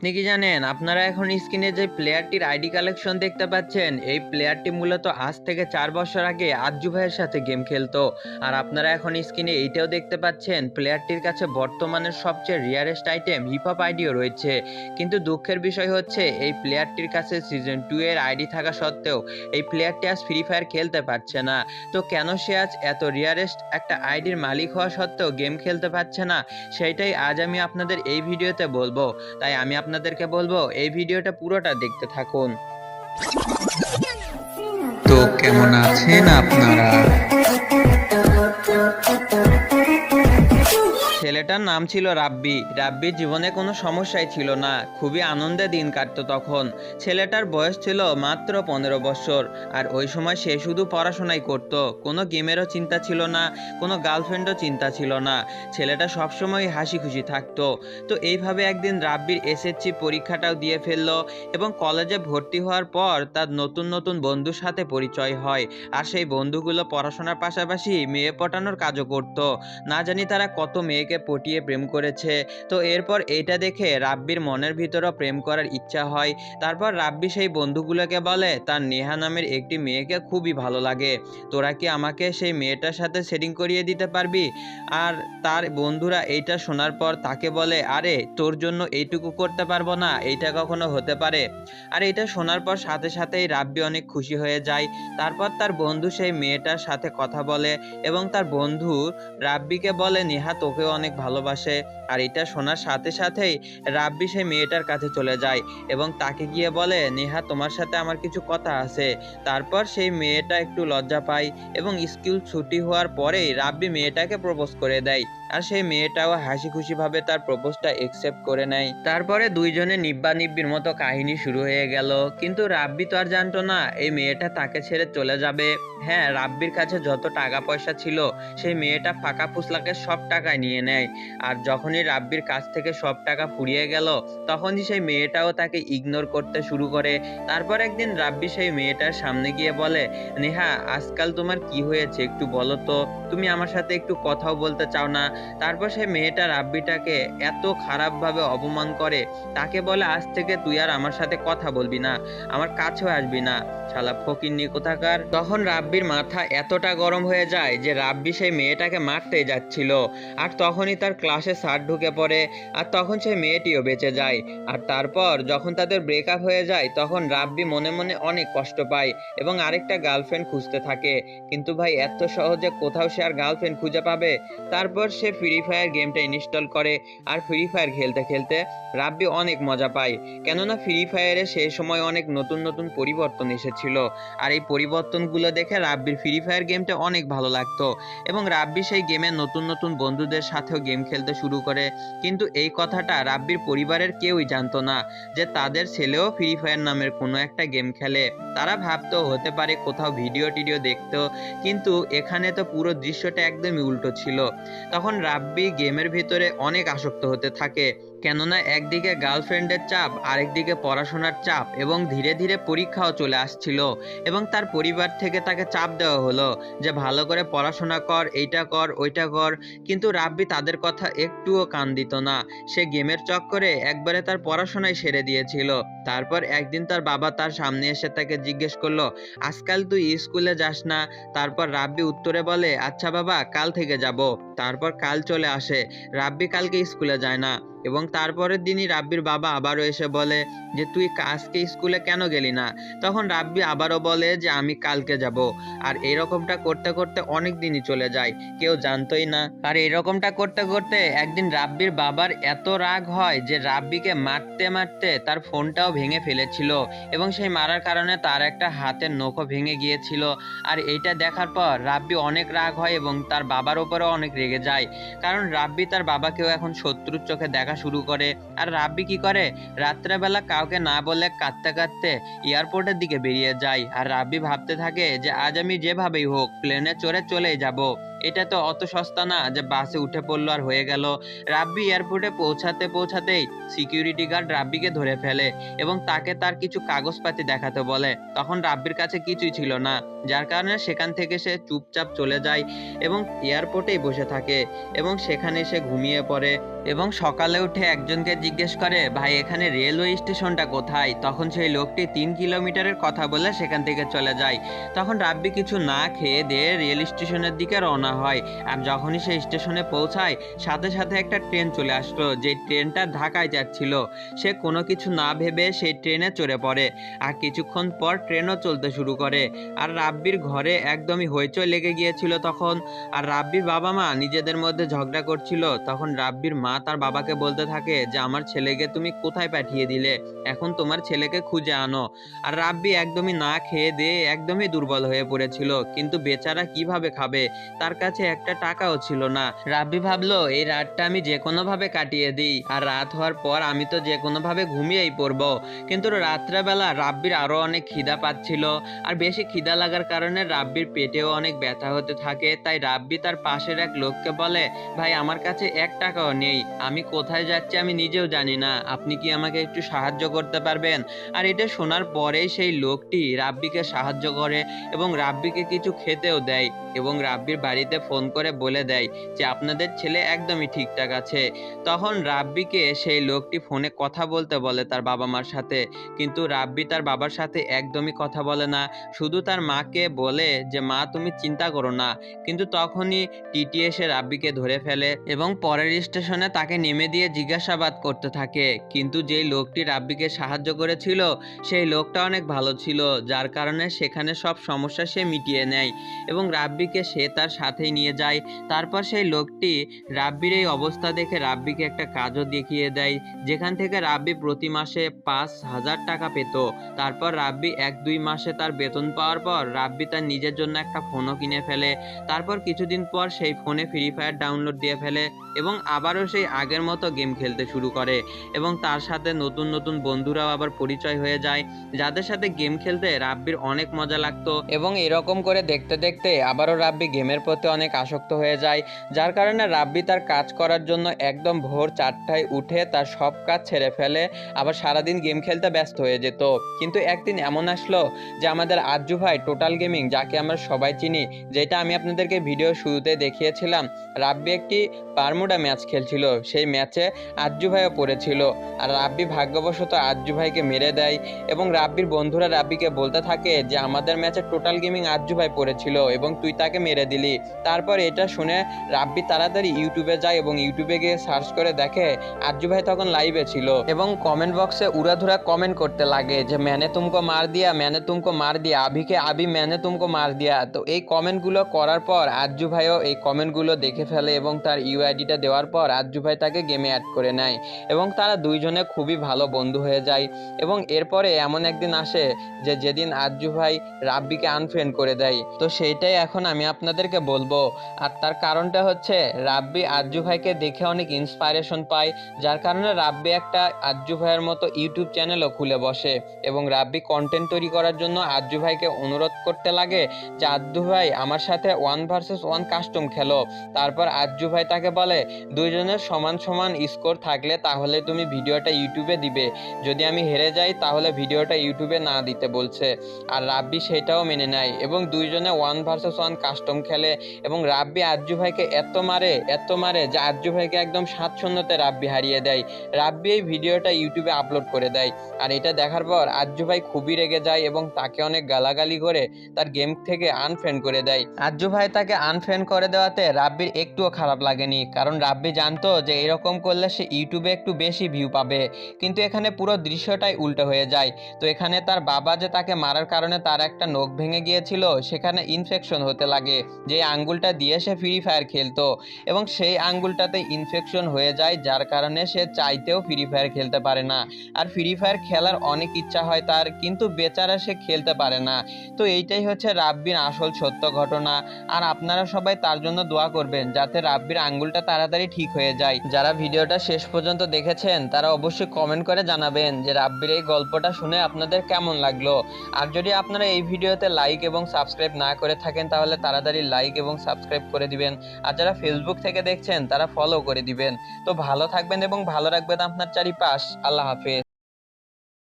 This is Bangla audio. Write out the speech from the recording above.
আপনি কি জানেন, আপনারা এখন স্ক্রিনে যে প্লেয়ারটির আইডি কালেকশন দেখতে পাচ্ছেন, এই প্লেয়ারটি মূলত আজ থেকে চার বছর আগে আজ্জু ভাইয়ের সাথে গেম খেলতো। আর আপনারা এখন স্ক্রিনে এইটাও দেখতে পাচ্ছেন, প্লেয়ারটির কাছে বর্তমানের সবচেয়ে রিয়ারেস্ট আইটেম হিপহপ আইডিও রয়েছে। কিন্তু দুঃখের বিষয় হচ্ছে, এই প্লেয়ারটির কাছে সিজন টু এর আইডি থাকা সত্ত্বেও, এই প্লেয়ারটি আজ ফ্রি ফায়ার খেলতে পারছে না। তো কেন সে আজ এত রিয়ারেস্ট একটা আইডির মালিক হওয়া সত্ত্বেও গেম খেলতে পারছে না, সেইটাই আজ আমি আপনাদের এই ভিডিওতে বলব। তাই আমি আপনাদেরকে বলব এই ভিডিওটা পুরোটা দেখতে থাকুন। তো কেমন আছেন আপনারা? ছেলেটার নাম ছিল রাব্বি। রাব্বির জীবনে কোনো সমস্যাই ছিল না। খুবই আনন্দে দিন কাটতো তখন। ছেলেটার বয়স ছিল মাত্র পনেরো বছর। আর ওই সময় সে শুধু পড়াশোনাই করত। কোনো গেমেরও চিন্তা ছিল না, কোনো গার্লফ্রেন্ডও চিন্তা ছিল না। ছেলেটা সবসময় হাসি খুশি থাকতো। তো এইভাবে একদিন রাব্বির এসএসসি পরীক্ষাটাও দিয়ে ফেলল এবং কলেজে ভর্তি হওয়ার পর তার নতুন নতুন বন্ধুর সাথে পরিচয় হয়। আর সেই বন্ধুগুলো পড়াশোনার পাশাপাশি মেয়ে পটানোর কাজও করতো। না জানি তারা কত মেয়েকে পটিয়ে প্রেম করেছে। তো এরপর এইটা দেখে রাব্বির মনের ভিতরও প্রেম করার ইচ্ছা হয়। তারপর রাব্বি সেই বন্ধুগুলোকে বলে, তার নেহা নামের একটি মেয়েকে খুবই ভালো লাগে। তোরা কি আমাকে সেই মেয়েটার সাথে সেটিং করিয়ে দিতে পারবি? আর তার বন্ধুরা এইটা শোনার পর তাকে বলে, আরে, তোর জন্য এইটুকু করতে পারব না, এইটা কখনো হতে পারে। আর এটা শোনার পর সাথে সাথেই রাব্বি অনেক খুশি হয়ে যায়। তারপর তার বন্ধু সেই মেয়েটার সাথে কথা বলে এবং তার বন্ধু রাব্বিকে বলে, নেহা, তোকেও অনেক ভালোবাসে। আর এটা শোনার সাথে সাথেই রাব্বি সেই মেয়েটার কাছে চলে যায় এবং তাকে গিয়ে বলে, নেহা, তোমার সাথে আমার কিছু কথা আছে। তারপর সেই মেয়েটা একটু লজ্জা পায় এবং স্কুল ছুটি হওয়ার পরেই রাব্বি মেয়েটাকে প্রপোজ করে দেয়। আর সেই মেয়েটাও হাসি খুশি ভাবে তার প্রপোজটা একসেপ্ট করে নেয়। তারপরে দুইজনে নিব্বা নিব্বির মতো কাহিনী শুরু হয়ে গেল। কিন্তু রাব্বি তো আর জানতো না, এই মেয়েটা তাকে ছেড়ে চলে যাবে। হ্যাঁ রাব্বির কাছে যত টাকা পয়সা ছিল, সেই মেয়েটা ফাঁকা ফুসলাকে সব টাকায় নিয়ে নেয়। আর যখনই রাব্বির কাছ থেকে সব টাকা ফুরিয়ে গেল, তখনই সেই মেয়েটাও তাকে ইগনোর করতে শুরু করে। তারপর একদিন রাব্বি সেই মেয়েটার সামনে গিয়ে বলে, নেহা, আজকাল তোমার কি হয়েছে একটু বলো তো। তুমি আমার সাথে একটু কথাও বলতে চাও না। তারপর সেই মেয়েটা রাব্বিটাকে এত খারাপভাবে অপমান করে, তাকে বলে, আজ থেকে তুই আর আমার সাথে কথা বলবি না, আমার কাছেও আসবি না। শালা ফকিন্নি কোথাকার? তখন রাব্বির মাথা এতটা গরম হয়ে যায় যে রাব্বি সেই মেয়েটাকে মারতেই যাচ্ছিল। আর তখনই তার ক্লাসে স্যার ঢুকে পড়ে, আর তখন সেই মেয়েটিও বেঁচে যায়। আর তারপর যখন তাদের ব্রেকআপ হয়ে যায়, তখন রাব্বি মনে মনে অনেক কষ্ট পায় এবং আরেকটা গার্লফ্রেন্ড খুঁজতে থাকে। কিন্তু ভাই, এত সহজে কোথাও সে আর গার্লফ্রেন্ড খুঁজে পাবে? তারপর সে ফ্রি ফায়ার গেমটা ইনস্টল করে আর ফ্রি ফায়ার খেলতে খেলতে রাব্বি অনেক মজা পায়। কেননা ফ্রি ফায়ারে সেই সময় অনেক নতুন নতুন পরিবর্তন এসেছিল। আর এই পরিবর্তনগুলো দেখে রাব্বির ফ্রি ফায়ার গেমটা অনেক ভালো লাগতো। এবং রাব্বি সেই গেমে নতুন নতুন বন্ধুদের সাথেও গেম খেলতে শুরু করে। কিন্তু এই কথাটা রাব্বির পরিবারের কেউই জানতো না যে তাদের ছেলেও ফ্রি ফায়ার নামের কোনো একটা গেম খেলে। তারা ভাবতো হতে পারে কোথাও ভিডিও টিডিও দেখতো, কিন্তু এখানে তো পুরো দৃশ্যটা একদমই উল্টো ছিল। তখন রাব্বি গেমের ভিতরে অনেক আসক্ত হতে থাকে। কেননা একদিকে গার্লফ্রেন্ডের চাপ, আরেকদিকে পড়াশোনার চাপ এবং ধীরে ধীরে পরীক্ষাও চলে আসছিল এবং তার পরিবার থেকে তাকে চাপ দেওয়া হলো যে ভালো করে পড়াশোনা কর, এইটা কর, ওইটা কর। কিন্তু রাব্বি তাদের কথা একটুও কান দিত না। সে গেমের চক্করে একবারে তার পড়াশোনায় সেরে দিয়েছিল। তারপর একদিন তার বাবা তার সামনে এসে তাকে জিজ্ঞেস করল, আজকাল তুই স্কুলে যাস না? তারপর রাব্বি উত্তরে বলে আচ্ছা বাবা, কাল থেকে যাব। তারপর কাল চলে আসে। রাব্বি কালকে স্কুলে যায় না। এবং তারপরের দিনই রাব্বির বাবা আবারও এসে বলে যে, তুই আজকে স্কুলে কেন গেলি না? তখন রাব্বি আবারও বলে যে, আমি কালকে যাব। আর এরকমটা করতে করতে অনেক দিনই চলে যায়, কেউ জানতোই না। আর এরকমটা করতে করতে একদিন রাব্বির বাবার এত রাগ হয় যে, রাব্বিকে মারতে মারতে তার ফোনটাও ভেঙে ফেলেছিল এবং সেই মারার কারণে তার একটা হাতের নখও ভেঙে গিয়েছিল। আর এইটা দেখার পর রাব্বি অনেক রাগ হয় এবং তার বাবার ওপরেও অনেক রেগে যায়। কারণ রাব্বি তার বাবাকেও এখন শত্রুর চোখে দেখা শুরু করে। আর রাব্বি কি করে? রাত্রেবেলা কাউকে না বলে কাঁদতে কাঁদতে এয়ারপোর্টের দিকে বেরিয়ে যায়। আর রাব্বি ভাবতে থাকে যে, আজ আমি যেভাবেই হোক প্লেনে চড়ে চলেই যাব। এটা তো অত সস্তা না যে বাসে উঠে পড়ল আর হয়ে গেল। রাব্বি এয়ারপোর্টে পৌঁছাতে পৌঁছাতেই সিকিউরিটি গার্ড রাব্বিকে ধরে ফেলে এবং তাকে তার কিছু কাগজপাতি দেখাতে বলে। তখন রাব্বির কাছে কিছুই ছিল না, যার কারণে সেখান থেকে সে চুপচাপ চলে যায় এবং এয়ারপোর্টেই বসে থাকে এবং সেখানে সে ঘুমিয়ে পড়ে এবং সকালে উঠে একজনকে জিজ্ঞেস করে, ভাই, এখানে রেলওয়ে স্টেশনটা কোথায়? তখন সেই লোকটি তিন কিলোমিটারের কথা বলে সেখান থেকে চলে যায়। তখন রাব্বি কিছু না খেয়ে দিয়ে রেল স্টেশনের দিকে রওনা হয়। আর যখনই সে স্টেশনে পৌঁছায়, সাথে সাথে একটা ট্রেন চলে আসলো, যে ট্রেনটা ঢাকায় যাচ্ছিল। সে কোনো কিছু না ভেবে সেই ট্রেনে চড়ে পড়ে। আর কিছুক্ষণ পর ট্রেনও চলতে শুরু করে। আর রাব্বির ঘরে একদমই হইচই লেগে গিয়েছিল তখন। আর রাব্বির বাবা মা নিজেদের মধ্যে ঝগড়া করছিল। তখন রাব্বির মা তার বাবাকে বলতে থাকে যে, আমার ছেলেকে তুমি কোথায় পাঠিয়ে দিলে? এখন তোমার ছেলেকে খুঁজে আনো। আর রাব্বি একদমই না খেয়ে দিয়ে একদমই দুর্বল হয়ে পড়েছিল। কিন্তু বেচারা কীভাবে খাবে? তার কাছে একটা টাকাও ছিল না। রাব্বি ভাবলো, এই রাতটা আমি যে কোনো ভাবে কাটিয়ে দিই, আর রাত হওয়ার পর আমি তো যে কোনো ভাবে ঘুমিয়েই পড়ব। কিন্তু রাত্রেবেলা রাব্বির আরও অনেক খিদা পাচ্ছিল, আর বেশি খিদা লাগার কারণে রাব্বির পেটেও অনেক ব্যথা হতে থাকে, তাই রাব্বি তার পাশের এক লোককে বলে, ভাই, আমার কাছে এক টাকাও নেই, আমি কোথায় যাচ্ছি আমি নিজেও জানি না, আপনি কি আমাকে একটু সাহায্য করতে পারবেন? আর এটা শোনার পরেই সেই লোকটি রাব্বিকে সাহায্য করে এবং রাব্বিকে কিছু খেতেও দেয় এবং রাব্বির বাড়িতে ফোন করে বলে দেয় যে আপনাদের ছেলে একদমই ঠিকঠাক আছে। তখন রাব্বিকে সেই লোকটি ফোনে কথা বলতে বলে তার বাবা মার সাথে। কিন্তু রাব্বি তার বাবার সাথে একদমই কথা বলে না। শুধু তার মাকে বলে যে, মা, তুমি চিন্তা করো না। কিন্তু তখনই টিটি এসে রাব্বিকে ধরে ফেলে এবং পরের স্টেশনে তাকে নেমে দিয়ে জিজ্ঞাসাবাদ করতে থাকে। কিন্তু যেই লোকটি রাব্বিকে সাহায্য করেছিল, সেই লোকটা অনেক ভালো ছিল, যার কারণে সেখানে সব সমস্যা সে মিটিয়ে নেয়। এবং রাব্বিকে সে তার সাথেই নিয়ে যায়। তারপর সেই লোকটি রাব্বির এই অবস্থা দেখে রাব্বিকে একটা কাজও দেখিয়ে দেয়, যেখান থেকে রাব্বি প্রতি মাসে পাঁচ হাজার টাকা পেত। তারপর রাব্বি এক দুই মাসে তার বেতন পাওয়ার পর রাব্বি তার নিজের জন্য একটা ফোনও কিনে ফেলে। তারপর কিছুদিন পর সেই ফোনে ফ্রি ফায়ার ডাউনলোড দিয়ে ফেলে। এবং আবারও সেই আগের মতো গেম খেলতে শুরু করে এবং তার সাথে নতুন নতুন বন্ধুরাও আবার পরিচয় হয়ে যায়। যাদের সাথে গেম খেলতে রাব্বির অনেক মজা লাগতো এবং এরকম করে দেখতে দেখতে আবারও রাব্বি গেমের প্রতি অনেক আসক্ত হয়ে যায়। যার কারণে রাব্বি তার কাজ করার জন্য একদম ভোর চারটায় উঠে তার সব কাজ ছেড়ে ফেলে, আবার সারাদিন গেম খেলতে ব্যস্ত হয়ে যেত। কিন্তু একদিন এমন আসলো যে আমাদের আজ্জু ভাই টোটাল গেমিং যাকে আমরা সবাই চিনি, যেটা আমি আপনাদেরকে ভিডিও শুরুতে দেখিয়েছিলাম, রাব্বি একটি বারমুডা ম্যাচ খেলছিল, সেই ম্যাচে আজ্জু ভাইও পড়েছিল। আর রাব্বি ভাগ্যবশত আজ্জু ভাইকে মেরে দেয় এবং রাব্বির বন্ধুরা রাব্বিকে বলতে থাকে যে, আমাদের ম্যাচে টোটাল গেমিং আজ্জু ভাই পড়েছিল এবং তুই তাকে মেরে দিলি। তারপর এটা শুনে রাব্বি তাড়াতাড়ি ইউটিউবে যায় এবং ইউটিউবে গিয়ে সার্চ করে দেখে আজ্জু ভাই তখন লাইভে ছিল। এবং কমেন্ট বক্সে উড়াধুরা কমেন্ট করতে লাগে যে, ম্যানে তুমকো মার দিয়া, ম্যানে তুমকো মার দিয়া আভিকে আবি ম্যানে তুমকো মার দিয়া। তো এই কমেন্টগুলো করার পর আজ্জু ভাইও এই কমেন্টগুলো দেখে ফেলে এবং তার ইউআইডিটা দেওয়ার পর আজ্জু ভাই তাকে গেমে অ্যাড করে নেয় এবং তারা দুইজনে খুবই ভালো বন্ধু হয়ে যায় এবং এরপরে এমন একদিন আসে যে যেদিন আজ্জু ভাই রাব্বিকে আনফ্রেন্ড করে দেয়। তো সেইটাই এখন আমি আপনাদেরকে বলব। আর তার কারণটা হচ্ছে রাব্বি আজ্জু ভাইকে দেখে অনেক ইন্সপাইরেশন পায়, যার কারণে রাব্বি একটা আজ্জু ভাইয়ের মতো ইউটিউব চ্যানেলও খুলে বসে এবং রাব্বি কন্টেন্ট তৈরি করার জন্য আজ্জু ভাইকে অনুরোধ করতে লাগে যে, আজ্জু ভাই, আমার সাথে ওয়ান ভার্সেস ওয়ান কাস্টম খেলো। তারপর আজ্জু ভাই তাকে বলে দুইজনের সমান সমান স্কোর থাকলে তাহলে তুমি ভিডিওটা ইউটিউবে দিবে। যদি আমি হেরে যাই, তাহলে ভিডিওটা ইউটিউবে না দিতে বলছে। আর রাব্বি সেটাও মেনে নেয় এবং দুইজনে ওয়ান ভার্সেস ওয়ান কাস্টম খেলে এবং রাব্বি আজ্জু ভাইকে এত মারে এত মারে যে আজ্জু ভাইকে একদম স্বাচ্ছন্দ্যতে রাব্বি হারিয়ে দেয়। রাব্বি এই ভিডিওটা ইউটিউবে আপলোড করে দেয়। আর এটা দেখার পর আজ্জু ভাই খুবই রেগে যায় এবং তাকে অনেক গালাগালি করে তার গেম থেকে আনফ্রেন্ড করে দেয়। আজ্জু ভাই তাকে আনফ্রেন্ড করে দেওয়াতে রাব্বির একটুও খারাপ লাগেনি, কারণ রাব্বি জানতো যে এরকম করলে সে ইউটিউবে একটু বেশি ভিউ পাবে। কিন্তু এখানে পুরো দৃশ্যটাই উল্টো হয়ে যায়। তো এখানে তার বাবা যে তাকে মারার কারণে তার একটা নখ ভেঙে গিয়েছিল, সেখানে ইনফেকশন হতে লাগে। যে আঙ্গুলটা দিয়ে সে ফ্রি ফায়ার খেলতো। এবং সেই আঙ্গুলটাতে ইনফেকশন হয়ে যায়, যার কারণে সে চাইতেও ফ্রি ফায়ার খেলতে পারে না। আর ফ্রি ফায়ার খেলার অনেক ইচ্ছা হয় তার, কিন্তু বেচারা সে খেলতে পারে না। তো এইটাই হচ্ছে রাব্বির আসল সত্য ঘটনা। আর আপনারা সবাই তার জন্য দোয়া করবেন, যাতে রাব্বির আঙ্গুলটা তাড়াতাড়ি তাড়াতাড়ি ঠিক হয়ে যায়। যারা ভিডিওটা শেষ পর্যন্ত দেখেছেন, তারা অবশ্যই কমেন্ট করে জানাবেন যে রাব্বির এই গল্পটা শুনে আপনাদের কেমন লাগল। আর যদি আপনারা এই ভিডিওতে লাইক এবং সাবস্ক্রাইব না করে থাকেন, তাহলে তাড়াতাড়ি লাইক এবং সাবস্ক্রাইব করে দিবেন। আর যারা ফেসবুক থেকে দেখছেন, তারা ফলো করে দিবেন। তো ভালো থাকবেন এবং ভালো রাখবেন আপনার চারিপাশ। আল্লাহ হাফেজ।